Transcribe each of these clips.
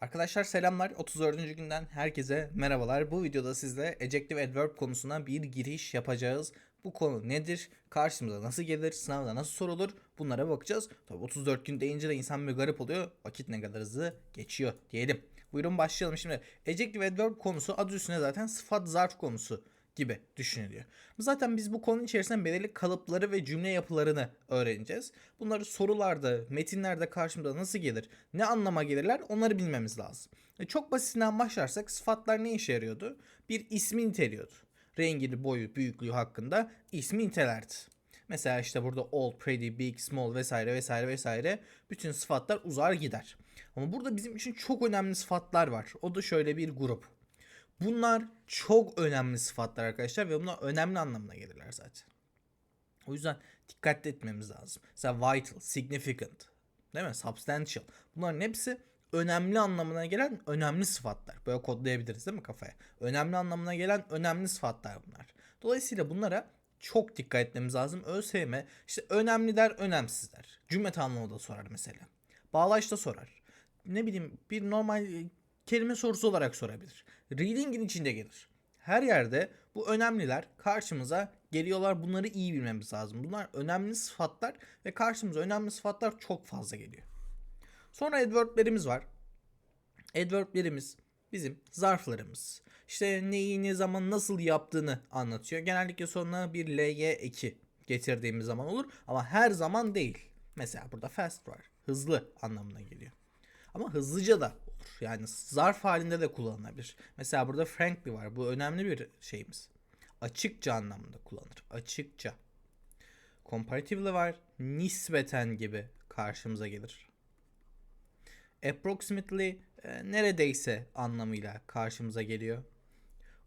Arkadaşlar selamlar. 34. günden herkese merhabalar. Bu videoda sizle ejective adverb konusuna bir giriş yapacağız. Bu konu nedir? Karşımıza nasıl gelir? Sınavda nasıl sorulur? Bunlara bakacağız. Tabii 34 gün deyince de insan bir garip oluyor. Vakit ne kadar hızlı geçiyor diyelim. Buyurun başlayalım şimdi. Ejective adverb konusu adı üstüne zaten sıfat zarf konusu gibi düşünülüyor. Zaten biz bu konu içerisinde belirli kalıpları ve cümle yapılarını öğreneceğiz. Bunları sorularda, metinlerde karşımıza nasıl gelir, ne anlama gelirler onları bilmemiz lazım. E, Çok basitinden başlarsak sıfatlar ne işe yarıyordu? Bir ismi niteliyordu. Rengini, boyu, büyüklüğü hakkında ismi nitelerdi. Mesela işte burada old, pretty, big, small vesaire vesaire vesaire bütün sıfatlar uzar gider. Ama burada bizim için çok önemli sıfatlar var. O da şöyle bir grup. Bunlar çok önemli sıfatlar arkadaşlar ve bunlar önemli anlamına gelirler zaten. O yüzden dikkatli etmemiz lazım. Mesela vital, significant, değil mi? Substantial. Bunların hepsi önemli anlamına gelen önemli sıfatlar. Böyle kodlayabiliriz değil mi kafaya? Önemli anlamına gelen önemli sıfatlar bunlar. Dolayısıyla bunlara çok dikkat etmemiz lazım. ÖSYM işte önemli der, önemsiz der. Cümle tamamı da sorar mesela. Bağlaç da sorar. Ne bileyim bir normal kelime sorusu olarak sorabilir. Reading'in içinde gelir. Her yerde bu önemliler karşımıza geliyorlar. Bunları iyi bilmemiz lazım. Bunlar önemli sıfatlar ve karşımıza önemli sıfatlar çok fazla geliyor. Sonra adverb'lerimiz var. Adverb'lerimiz bizim zarflarımız. İşte neyi ne zaman nasıl yaptığını anlatıyor. Genellikle sonuna bir ly eki getirdiğimiz zaman olur ama her zaman değil. Mesela burada fast var. Hızlı anlamına geliyor. Ama hızlıca da olur. Yani zarf halinde de kullanılabilir. Mesela burada frankly var. Bu önemli bir şeyimiz. Açıkça anlamında kullanılır. Açıkça. Comparatively var. Nispeten gibi karşımıza gelir. Approximately e, neredeyse anlamıyla karşımıza geliyor.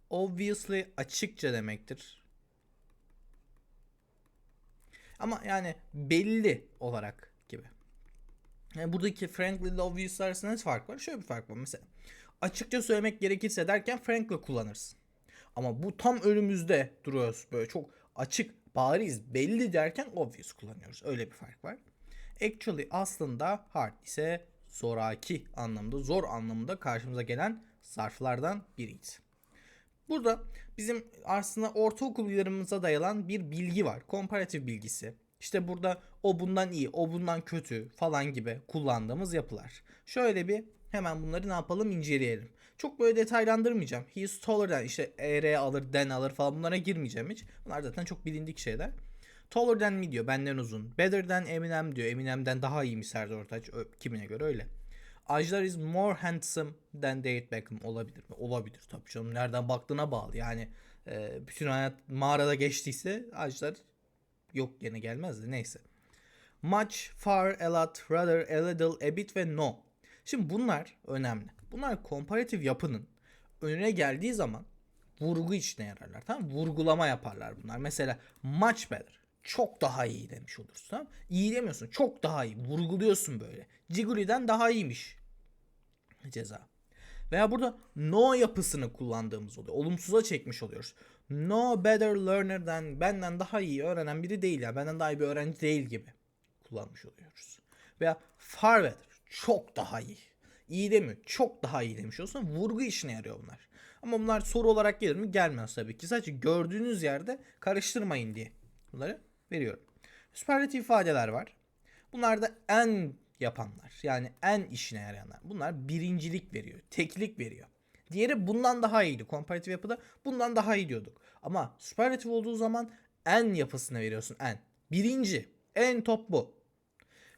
Obviously açıkça demektir. Ama yani belli olarak. Yani buradaki frankly ile obvious arasında ne fark var? Şöyle bir fark var mesela. Açıkça söylemek gerekirse derken frankly kullanırsın. Ama bu tam önümüzde duruyoruz böyle çok açık, bariz, belli derken obvious kullanıyoruz. Öyle bir fark var. Actually aslında hard ise zoraki anlamda, zor anlamında karşımıza gelen zarflardan biriydi. Burada bizim aslında ortaokul yıllarımıza dayalan bir bilgi var. Komparatif bilgisi. İşte burada o bundan iyi, o bundan kötü falan gibi kullandığımız yapılar. Şöyle bir hemen bunları ne yapalım inceleyelim. Çok böyle detaylandırmayacağım. He is taller işte er alır, than alır falan bunlara girmeyeceğim hiç. Bunlar zaten çok bilindik şeyler. Taller than me diyor benden uzun. Better than Eminem diyor. Eminem'den daha iyiymiş Serdar Ortaç. Kimine göre öyle. Ajlar is more handsome than David Beckham olabilir mi? Olabilir tabii canım. Nereden baktığına bağlı. Yani e, bütün hayat mağarada geçtiyse Ajlar yok gene gelmezdi. Neyse. Much, far, a lot, rather, a little, a bit ve no. Şimdi bunlar önemli. Bunlar komparatif yapının önüne geldiği zaman vurgu içine yararlar. Tamam? Vurgulama yaparlar bunlar. Mesela much better. Çok daha iyi demiş olursun. Tamam? İyi demiyorsun. Çok daha iyi. Vurguluyorsun böyle. Ciguli'den daha iyiymiş. Ceza. Veya burada no yapısını kullandığımız oluyor. Olumsuza çekmiş oluyoruz. No better learner than benden daha iyi öğrenen biri değil ya. Benden daha iyi bir öğrenci değil gibi kullanmış oluyoruz. Veya far better. Çok daha iyi. İyi demiyor. Çok daha iyi demiş olsun. Vurgu işine yarıyor bunlar. Ama bunlar soru olarak gelir mi? Gelmez tabii ki. Sadece gördüğünüz yerde karıştırmayın diye bunları veriyorum. Süperlatif ifadeler var. Bunlar da en yapanlar. Yani en işine yarayanlar. Bunlar birincilik veriyor. Teklik veriyor. Diğeri bundan daha iyiydi. Komparatif yapıda bundan daha iyi diyorduk. Ama süperlatif olduğu zaman en yapısına veriyorsun. En. Birinci. En top bu.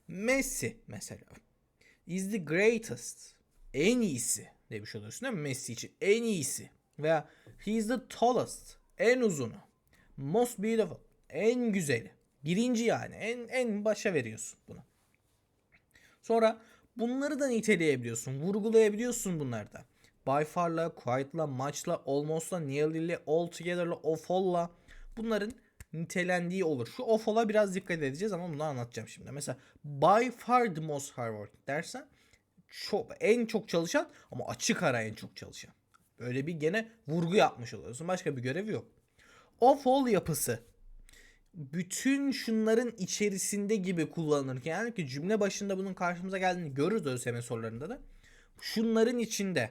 Messi mesela. Is the greatest. En iyisi demiş oluyorsun değil mi Messi için? En iyisi. Veya he is the tallest. En uzunu. Most beautiful. En güzeli. Birinci yani. En, en başa veriyorsun bunu. Sonra bunları da niteleyebiliyorsun. Vurgulayabiliyorsun bunları da. By far'la, quiet'la, much'la, almost'la, nearly'le, altogether'la, of all'la bunların nitelendiği olur. Şu of all'a biraz dikkat edeceğiz ama bunu anlatacağım şimdi. Mesela by far the most hardworking dersen çok, en çok çalışan ama açık ara en çok çalışan. Böyle bir gene vurgu yapmış oluyorsun. Başka bir görevi yok. Of yapısı bütün şunların içerisinde gibi kullanılır. Yani ki cümle başında bunun karşımıza geldiğini görürüz ÖSYM sorularında da. şunların içinde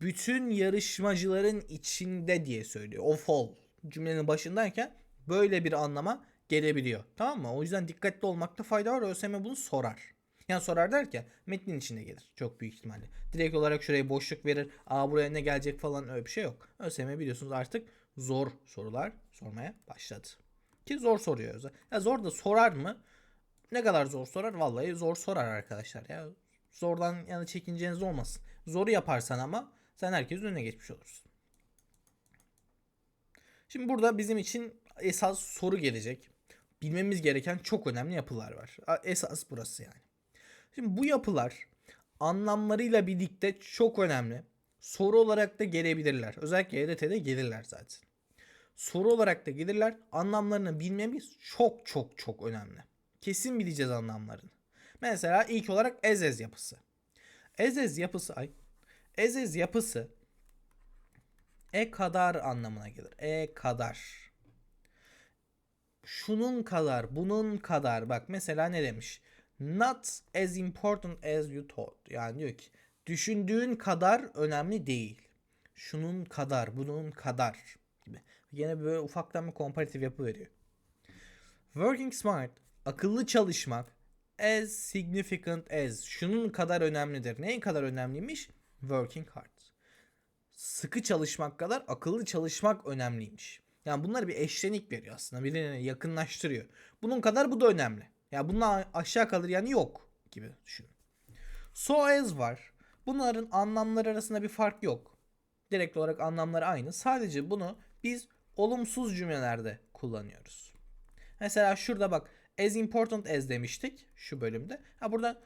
bütün yarışmacıların içinde diye söylüyor. Of cümlenin başındayken böyle bir anlama gelebiliyor. Tamam mı? O yüzden dikkatli olmakta fayda var. ÖSYM bunu sorar. Yani sorar derken metnin içinde gelir. Çok büyük ihtimalle. Direkt olarak şuraya boşluk verir. Aa buraya ne gelecek falan öyle bir şey yok. ÖSYM biliyorsunuz artık zor sorular sormaya başladı. Ki zor soruyor. Ya zor da sorar mı? Ne kadar zor sorar? Vallahi zor sorar arkadaşlar ya. Zordan yani çekinceniz olmasın. Zoru yaparsan ama sen herkesin önüne geçmiş olursun. Şimdi burada bizim için esas soru gelecek. Bilmemiz gereken çok önemli yapılar var. Esas burası yani. Şimdi bu yapılar anlamlarıyla birlikte çok önemli. Soru olarak da gelebilirler. Özellikle EDT'de gelirler zaten. Soru olarak da gelirler. Anlamlarını bilmemiz çok çok çok önemli. Kesin bileceğiz anlamlarını. Mesela ilk olarak ezez yapısı. Ezez yapısı ay ezez yapısı e kadar anlamına gelir. E kadar. Şunun kadar, bunun kadar. Bak mesela ne demiş? Not as important as you thought. Yani diyor ki düşündüğün kadar önemli değil. Şunun kadar, bunun kadar gibi. Yine böyle ufaktan bir komparatif yapı veriyor. Working smart, akıllı çalışmak as significant as. Şunun kadar önemlidir. Neyin kadar önemliymiş? Working hard. Sıkı çalışmak kadar akıllı çalışmak önemliymiş. Yani bunlar bir eşlenik veriyor aslında. Birbirine yakınlaştırıyor. Bunun kadar bu da önemli. Yani bundan aşağı kalır yani yok gibi düşün. So as var. Bunların anlamları arasında bir fark yok. Direkt olarak anlamları aynı. Sadece bunu biz olumsuz cümlelerde kullanıyoruz. Mesela şurada bak as important as demiştik şu bölümde. Ha burada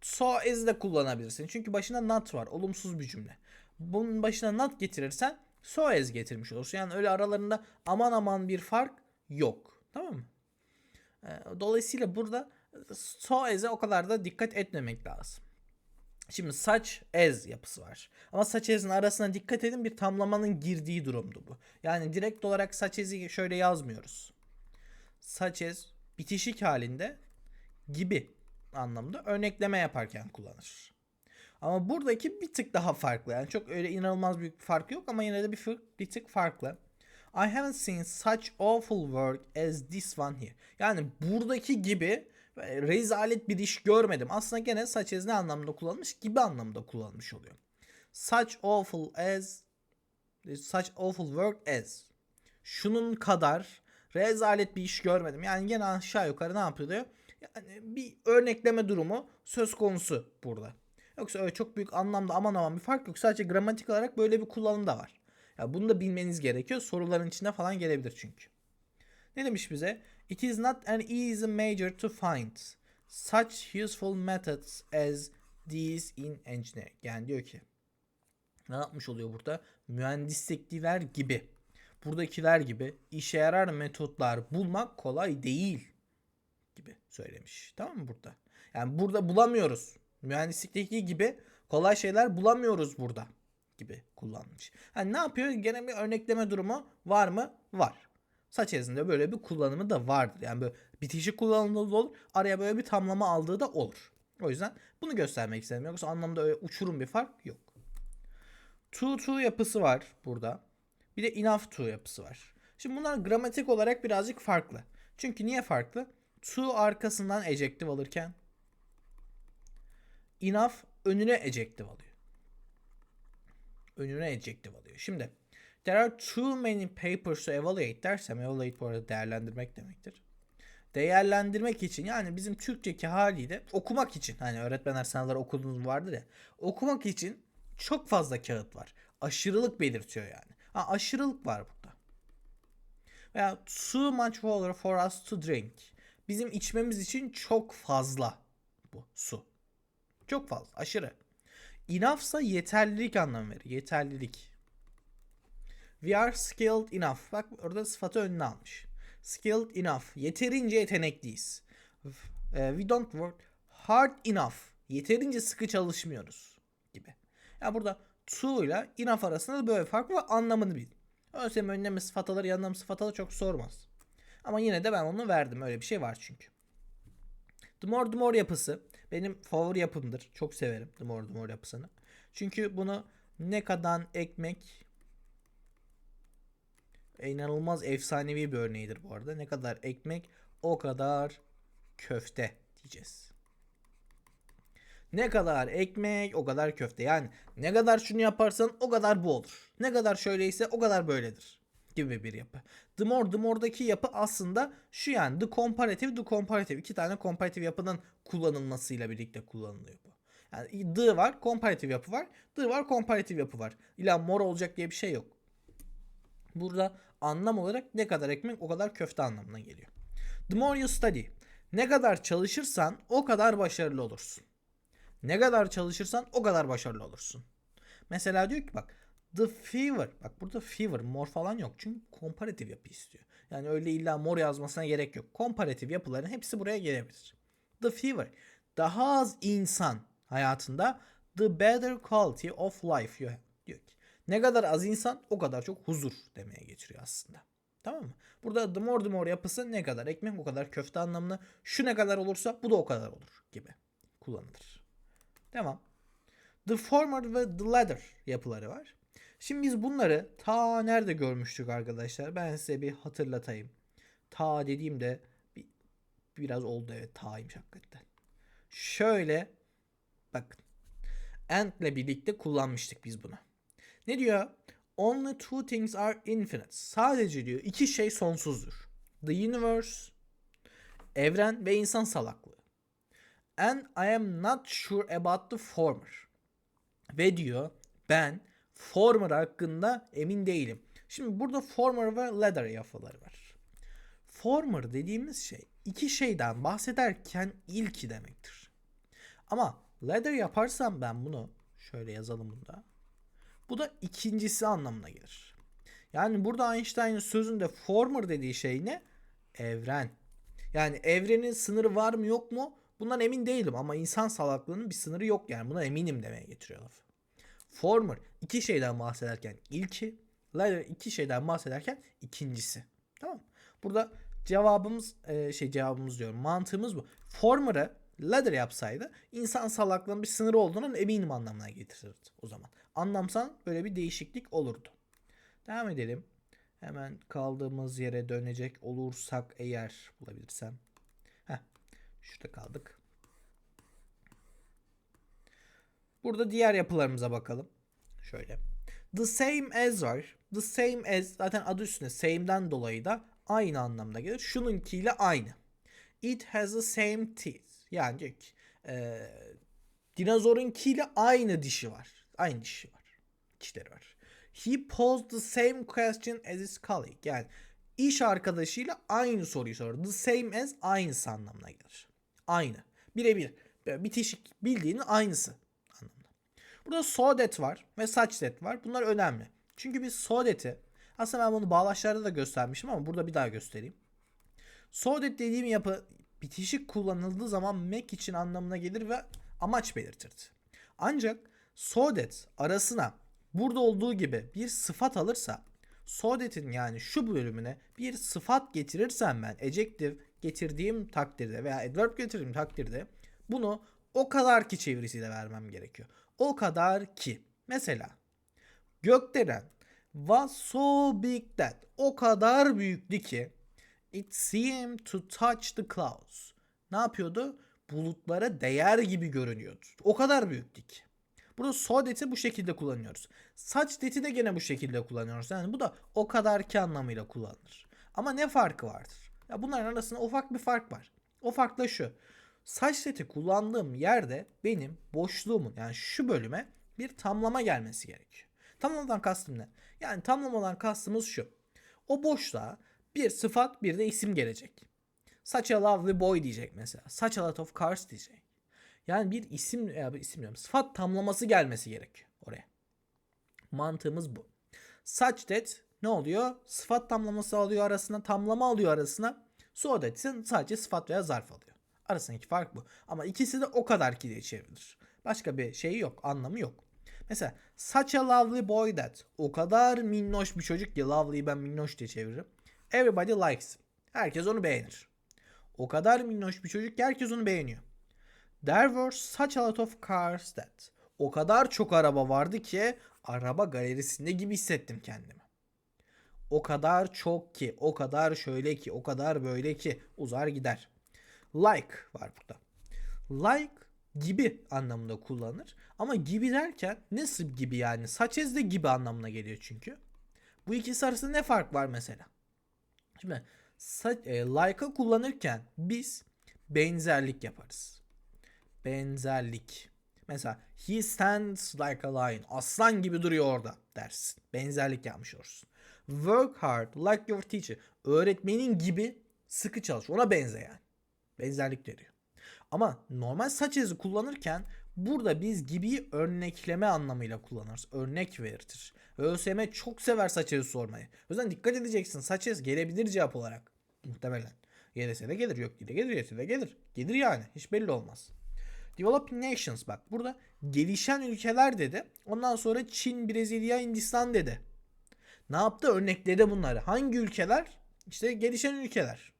so as de kullanabilirsin. Çünkü başında not var. Olumsuz bir cümle. Bunun başına not getirirsen so as getirmiş olursun. Yani öyle aralarında aman aman bir fark yok. Tamam mı? Ee, dolayısıyla burada so as'e o kadar da dikkat etmemek lazım. Şimdi saç ez yapısı var. Ama saç ezin arasına dikkat edin bir tamlamanın girdiği durumdu bu. Yani direkt olarak saç ezi şöyle yazmıyoruz. Saç ez bitişik halinde gibi anlamda örnekleme yaparken kullanır. Ama buradaki bir tık daha farklı. Yani çok öyle inanılmaz büyük bir fark yok ama yine de bir, bir tık farklı. I haven't seen such awful work as this one here. Yani buradaki gibi rezalet bir iş görmedim. Aslında gene such as ne anlamda kullanılmış? Gibi anlamda kullanılmış oluyor. Such awful as such awful work as. Şunun kadar rezalet bir iş görmedim. Yani gene aşağı yukarı ne yapılıyor? Yani bir örnekleme durumu söz konusu burada. Yoksa öyle çok büyük anlamda aman aman bir fark yok. Sadece gramatik olarak böyle bir kullanım da var. Ya bunu da bilmeniz gerekiyor. Soruların içinde falan gelebilir çünkü. Ne demiş bize? It is not an easy major to find such useful methods as these in engineering. Yani diyor ki ne yapmış oluyor burada? Mühendislikliler gibi buradakiler gibi işe yarar metotlar bulmak kolay değil gibi söylemiş. Tamam mı burada? Yani burada bulamıyoruz. Mühendislikteki gibi kolay şeyler bulamıyoruz burada gibi kullanmış. Yani ne yapıyor? Gene bir örnekleme durumu var mı? Var. Saç ezinde böyle bir kullanımı da vardır. Yani böyle bitişik kullanımı da olur. Araya böyle bir tamlama aldığı da olur. O yüzden bunu göstermek istedim. Yoksa anlamda öyle uçurum bir fark yok. To to yapısı var burada. Bir de enough to yapısı var. Şimdi bunlar gramatik olarak birazcık farklı. Çünkü niye farklı? To arkasından ejective alırken enough önüne ejective alıyor. Önüne ejective alıyor. Şimdi there are too many papers to evaluate dersem evaluate bu arada değerlendirmek demektir. Değerlendirmek için yani bizim Türkçeki haliyle okumak için hani öğretmenler sınavları okuduğunuz vardır ya okumak için çok fazla kağıt var. Aşırılık belirtiyor yani. Ha, aşırılık var burada. Veya too much water for us to drink. Bizim içmemiz için çok fazla bu su. Çok fazla, aşırı. Enough ise yeterlilik anlamı verir. Yeterlilik. We are skilled enough. Bak orada sıfatı önüne almış. Skilled enough. Yeterince yetenekliyiz. We don't work hard enough. Yeterince sıkı çalışmıyoruz gibi. Ya yani burada to ile enough arasında da böyle fark var. Anlamını bil. ÖSYM önleme sıfataları yanlama sıfataları çok sormaz. Ama yine de ben onu verdim. Öyle bir şey var çünkü. The more the more yapısı benim favori yapımdır. Çok severim the more yapısını. Çünkü bunu ne kadar ekmek inanılmaz efsanevi bir örneğidir bu arada. Ne kadar ekmek o kadar köfte diyeceğiz. Ne kadar ekmek o kadar köfte. Yani ne kadar şunu yaparsan o kadar bu olur. Ne kadar şöyleyse o kadar böyledir gibi bir yapı. The more the more'daki yapı aslında şu yani the comparative the comparative. iki tane comparative yapının kullanılmasıyla birlikte kullanılıyor bu. Yani the var, comparative yapı var. The var, comparative yapı var. İlla more olacak diye bir şey yok. Burada anlam olarak ne kadar ekmek o kadar köfte anlamına geliyor. The more you study. Ne kadar çalışırsan o kadar başarılı olursun. Ne kadar çalışırsan o kadar başarılı olursun. Mesela diyor ki bak the fever. Bak burada fever more falan yok. Çünkü comparative yapı istiyor. Yani öyle illa more yazmasına gerek yok. Comparative yapıların hepsi buraya gelebilir. The fever. Daha az insan hayatında the better quality of life you. Diyor ki ne kadar az insan o kadar çok huzur demeye getiriyor aslında. Tamam mı? Burada the more the more yapısı ne kadar ekmek o kadar köfte anlamına şu ne kadar olursa bu da o kadar olur gibi kullanılır. Devam. The former ve the latter yapıları var. Şimdi biz bunları ta nerede görmüştük arkadaşlar? Ben size bir hatırlatayım. Ta dediğimde bir, biraz oldu evet ta'ymış hakikaten. Şöyle bakın. And birlikte kullanmıştık biz bunu. Ne diyor? Only two things are infinite. Sadece diyor iki şey sonsuzdur. The universe, evren ve insan salaklığı. And I am not sure about the former. Ve diyor ben former hakkında emin değilim. Şimdi burada former ve latter yapıları var. Former dediğimiz şey iki şeyden bahsederken ilki demektir. Ama latter yaparsam ben bunu şöyle yazalım bunda. Bu da ikincisi anlamına gelir. Yani burada Einstein'ın sözünde former dediği şey ne? Evren. Yani evrenin sınırı var mı yok mu? Bundan emin değilim ama insan salaklığının bir sınırı yok yani. Buna eminim demeye getiriyor lafı. Former iki şeyden bahsederken ilki, latter iki şeyden bahsederken ikincisi. Tamam? Burada cevabımız e, şey cevabımız diyorum. Mantığımız bu. Former'ı ladder yapsaydı insan salaklığının bir sınırı olduğundan eminim anlamına getirirdi o zaman. Anlamsal böyle bir değişiklik olurdu. Devam edelim. Hemen kaldığımız yere dönecek olursak eğer bulabilirsem. Heh, şurada kaldık. Burada diğer yapılarımıza bakalım. Şöyle. The same as var. The same as zaten adı üstünde same'den dolayı da aynı anlamda gelir. Şununkiyle aynı. It has the same teeth. Yani diyor ki e, dinozorunkiyle aynı dişi var. Aynı dişi var. Dişleri var. He posed the same question as his colleague. Yani iş arkadaşıyla aynı soruyu sorar. The same as aynısı anlamına gelir. Aynı. Birebir. Bitişik bildiğinin aynısı. Burada so that var ve that var. Bunlar önemli. Çünkü biz so that'i aslında ben bunu bağlaçlarda da göstermiştim ama burada bir daha göstereyim. So that dediğim yapı bitişik kullanıldığı zaman make için anlamına gelir ve amaç belirtirdi. Ancak so that arasına burada olduğu gibi bir sıfat alırsa so that'in yani şu bölümüne bir sıfat getirirsem ben adjective getirdiğim takdirde veya adverb getirdiğim takdirde bunu o kadar ki çevirisiyle vermem gerekiyor. O kadar ki. Mesela gökdelen was so big that o kadar büyüktü ki it seemed to touch the clouds. Ne yapıyordu? Bulutlara değer gibi görünüyordu. O kadar büyüktü ki. Burada so that'i bu şekilde kullanıyoruz. Such that'i de gene bu şekilde kullanıyoruz. Yani bu da o kadar ki anlamıyla kullanılır. Ama ne farkı vardır? Ya bunların arasında ufak bir fark var. O fark da şu. Such that'i kullandığım yerde benim boşluğumun yani şu bölüme bir tamlama gelmesi gerekiyor. Tamlamadan kastım ne? Yani tamlamadan kastımız şu. O boşluğa bir sıfat bir de isim gelecek. Such a lovely boy diyecek mesela. Such a lot of cars diyecek. Yani bir isim ya bir isim diyorum. Sıfat tamlaması gelmesi gerekiyor oraya. Mantığımız bu. Such that ne oluyor? Sıfat tamlaması alıyor arasına, tamlama alıyor arasına. So that ise sadece sıfat veya zarf alıyor. Arasındaki fark bu. Ama ikisi de o kadar ki diye çevrilir. Başka bir şey yok, anlamı yok. Mesela such a lovely boy that. O kadar minnoş bir çocuk ki lovely ben minnoş diye çeviririm. Everybody likes. Herkes onu beğenir. O kadar minnoş bir çocuk ki herkes onu beğeniyor. There were such a lot of cars that. O kadar çok araba vardı ki araba galerisinde gibi hissettim kendimi. O kadar çok ki, o kadar şöyle ki, o kadar böyle ki uzar gider. Like var burada. Like gibi anlamında kullanılır. Ama gibi derken nasıl gibi yani? Saçez de gibi anlamına geliyor çünkü. Bu ikisi arasında ne fark var mesela? Şimdi e, like'ı kullanırken biz benzerlik yaparız. Benzerlik. Mesela he stands like a lion. Aslan gibi duruyor orada dersin. Benzerlik yapmış olursun. Work hard like your teacher. Öğretmenin gibi sıkı çalış. Ona benzeyen. Benzerlik veriyor. Ama normal saç ezi kullanırken burada biz gibi örnekleme anlamıyla kullanırız. Örnek verir. ÖSYM çok sever saç ezi sormayı. O yüzden dikkat edeceksin. Saç ez gelebilir cevap olarak. Muhtemelen. Gelirse de gelir. Yok de gelir. Gelirse de gelir. Gelir yani. Hiç belli olmaz. Developing Nations bak burada gelişen ülkeler dedi. Ondan sonra Çin, Brezilya, Hindistan dedi. Ne yaptı? Örnekledi bunları. Hangi ülkeler? İşte gelişen ülkeler.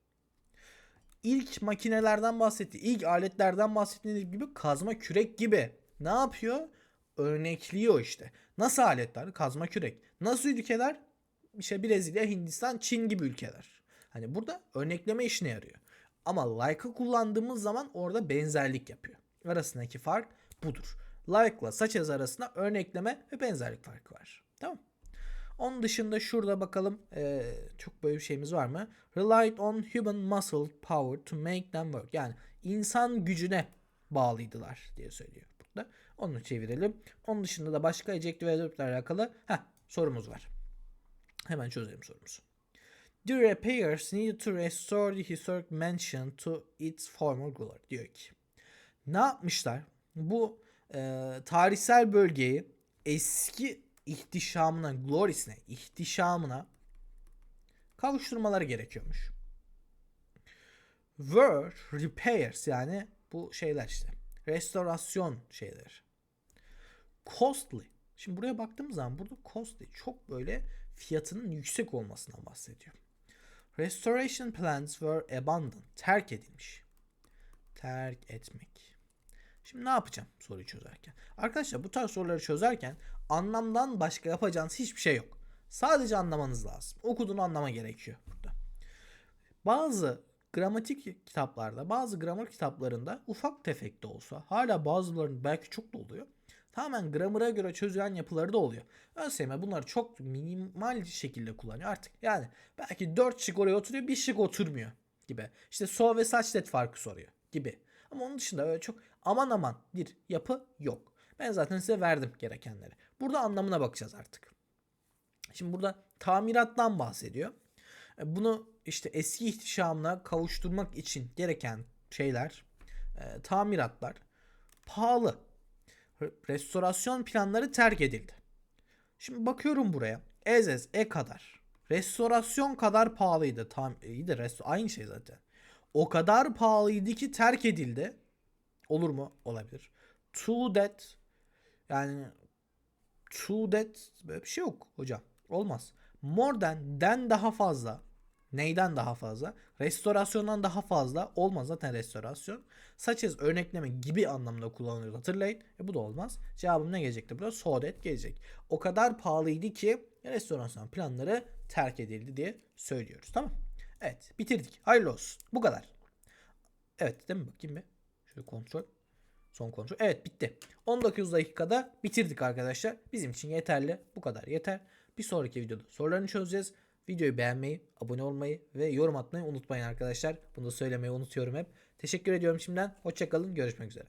İlk makinelerden bahsetti. İlk aletlerden bahsettiği gibi kazma kürek gibi. Ne yapıyor? Örnekliyor işte. Nasıl aletler? Kazma kürek. Nasıl ülkeler? İşte Brezilya, Hindistan, Çin gibi ülkeler. Hani burada örnekleme işine yarıyor. Ama like'ı kullandığımız zaman orada benzerlik yapıyor. Arasındaki fark budur. Like'la saç arasında örnekleme ve benzerlik farkı var. Tamam onun dışında şurada bakalım eee, çok böyle bir şeyimiz var mı? Relied on human muscle power to make them work. Yani insan gücüne bağlıydılar diye söylüyor burada. Onu çevirelim. Onun dışında da başka adjective ve adverb'le alakalı heh, sorumuz var. Hemen çözelim sorumuzu. The repairs needed to restore the historic mansion to its former glory diyor ki. Ne yapmışlar? Bu e, tarihsel bölgeyi eski ihtişamına, gloriesine, ihtişamına kavuşturmaları gerekiyormuş. Were repairs yani bu şeyler işte. Restorasyon şeyler. Costly. Şimdi buraya baktığımız zaman burada costly çok böyle fiyatının yüksek olmasından bahsediyor. Restoration plans were abandoned. Terk edilmiş. Terk etmek. Şimdi ne yapacağım soruyu çözerken? Arkadaşlar bu tarz soruları çözerken anlamdan başka yapacağınız hiçbir şey yok. Sadece anlamanız lazım. Okuduğunu anlama gerekiyor burada. Bazı gramatik kitaplarda, bazı gramer kitaplarında ufak tefek de olsa, hala bazılarının belki çok da oluyor. Tamamen gramera göre çözülen yapıları da oluyor. ÖSYM bunları çok minimal şekilde kullanıyor artık. Yani belki 4 şık oraya oturuyor, bir şık oturmuyor gibi. İşte so ve saç net farkı soruyor gibi. Ama onun dışında öyle çok aman aman bir yapı yok. Ben zaten size verdim gerekenleri. Burada anlamına bakacağız artık. Şimdi burada tamirattan bahsediyor. E, Bunu işte eski ihtişamına kavuşturmak için gereken şeyler, e, tamiratlar pahalı. Re- Restorasyon planları terk edildi. Şimdi bakıyorum buraya. Ezez e kadar. Restorasyon kadar pahalıydı. Tam iyi de resto aynı şey zaten. O kadar pahalıydı ki terk edildi. Olur mu? Olabilir. To that yani to that böyle bir şey yok hocam. Olmaz. More than den daha fazla. Neyden daha fazla? Restorasyondan daha fazla. Olmaz zaten restorasyon. Such as örnekleme gibi anlamda kullanılıyor. Hatırlayın. E bu da olmaz. Cevabım ne gelecekti burada? So that gelecek. O kadar pahalıydı ki restorasyon planları terk edildi diye söylüyoruz. Tamam. Evet bitirdik. Hayırlı olsun. Bu kadar. Evet değil mi? Bakayım bir. Şöyle kontrol. Son kontrol. Evet bitti. 19 dakikada bitirdik arkadaşlar. Bizim için yeterli. Bu kadar yeter. Bir sonraki videoda sorularını çözeceğiz. Videoyu beğenmeyi, abone olmayı ve yorum atmayı unutmayın arkadaşlar. Bunu da söylemeyi unutuyorum hep. Teşekkür ediyorum şimdiden. Hoşçakalın. Görüşmek üzere.